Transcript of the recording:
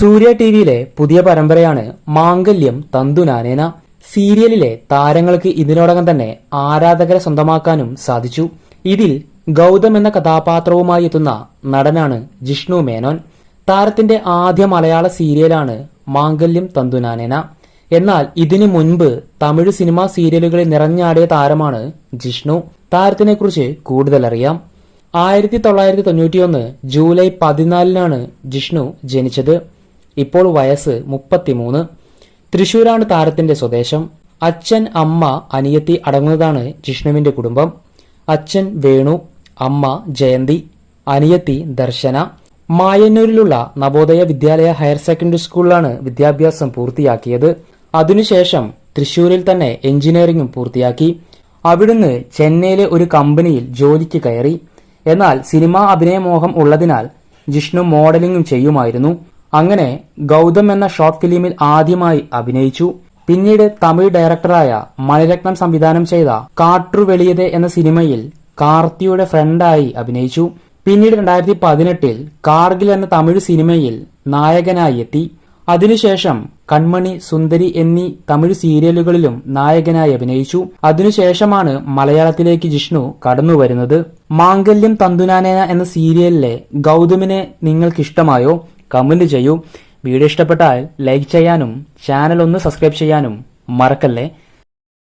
സൂര്യ T വിയിലെ പുതിയ പരമ്പരയാണ് മാംഗല്യം തന്തുനാനേന. സീരിയലിലെ താരങ്ങൾക്ക് ഇതിനോടകം തന്നെ ആരാധകരെ സ്വന്തമാക്കാനും സാധിച്ചു. ഇതിൽ ഗൗതം എന്ന കഥാപാത്രവുമായി എത്തുന്ന നടനാണ് ജിഷ്ണു മേനോൻ. താരത്തിന്റെ ആദ്യ മലയാള സീരിയലാണ് മാംഗല്യം തന്തുനാനേന. എന്നാൽ ഇതിനു മുൻപ് തമിഴ് സിനിമാ സീരിയലുകളിൽ നിറഞ്ഞാടിയ താരമാണ് ജിഷ്ണു. താരത്തിനെക്കുറിച്ച് കൂടുതൽ അറിയാം ആയിരത്തി തൊള്ളായിരത്തി തൊണ്ണൂറ്റിയൊന്ന് ജൂലൈ പതിനാലിനാണ് ജിഷ്ണു ജനിച്ചത്. ഇപ്പോൾ വയസ്സ് മുപ്പത്തിമൂന്ന്. തൃശൂരാണ് താരത്തിന്റെ സ്വദേശം. അച്ഛൻ അമ്മ അനിയത്തി അടങ്ങുന്നതാണ് ജിഷ്ണുവിന്റെ കുടുംബം. അച്ഛൻ വേണു അമ്മ ജയന്തി അനിയത്തി ദർശന. മായന്നൂരിലുള്ള നവോദയ വിദ്യാലയ ഹയർ സെക്കൻഡറി സ്കൂളിലാണ് വിദ്യാഭ്യാസം പൂർത്തിയാക്കിയത്. അതിനുശേഷം തൃശൂരിൽ തന്നെ എഞ്ചിനീയറിംഗും പൂർത്തിയാക്കി. അവിടുന്ന് ചെന്നൈയിലെ ഒരു കമ്പനിയിൽ ജോലിക്ക് കയറി. എന്നാൽ സിനിമാ അഭിനയമോഹം ഉള്ളതിനാൽ ജിഷ്ണു മോഡലിംഗും ചെയ്യുമായിരുന്നു. അങ്ങനെ ഗൗതം എന്ന ഷോർട്ട് ഫിലിമിൽ ആദ്യമായി അഭിനയിച്ചു. പിന്നീട് തമിഴ് ഡയറക്ടറായ മണിരത്നം സംവിധാനം ചെയ്ത കാട്ടു വെളിയതെ എന്ന സിനിമയിൽ കാർത്തിയുടെ ഫ്രണ്ടായി അഭിനയിച്ചു. പിന്നീട് രണ്ടായിരത്തി പതിനെട്ടിൽ കാർഗിൽ എന്ന തമിഴ് സിനിമയിൽ നായകനായി എത്തി. അതിനുശേഷം കൺമണി സുന്ദരി എന്നീ തമിഴ് സീരിയലുകളിലും നായകനായി അഭിനയിച്ചു. അതിനുശേഷമാണ് മലയാളത്തിലേക്ക് ജിഷ്ണു കടന്നു വരുന്നത് മാംഗല്യം തന്തുനാനേന എന്ന സീരിയലിലെ ഗൗതമിനെ നിങ്ങൾക്ക് കമന്റ് ചെയ്യൂ. വീഡിയോ ഇഷ്ടപ്പെട്ടാൽ ലൈക്ക് ചെയ്യാനും ചാനൽ ഒന്ന് സബ്സ്ക്രൈബ് ചെയ്യാനും മറക്കല്ലേ?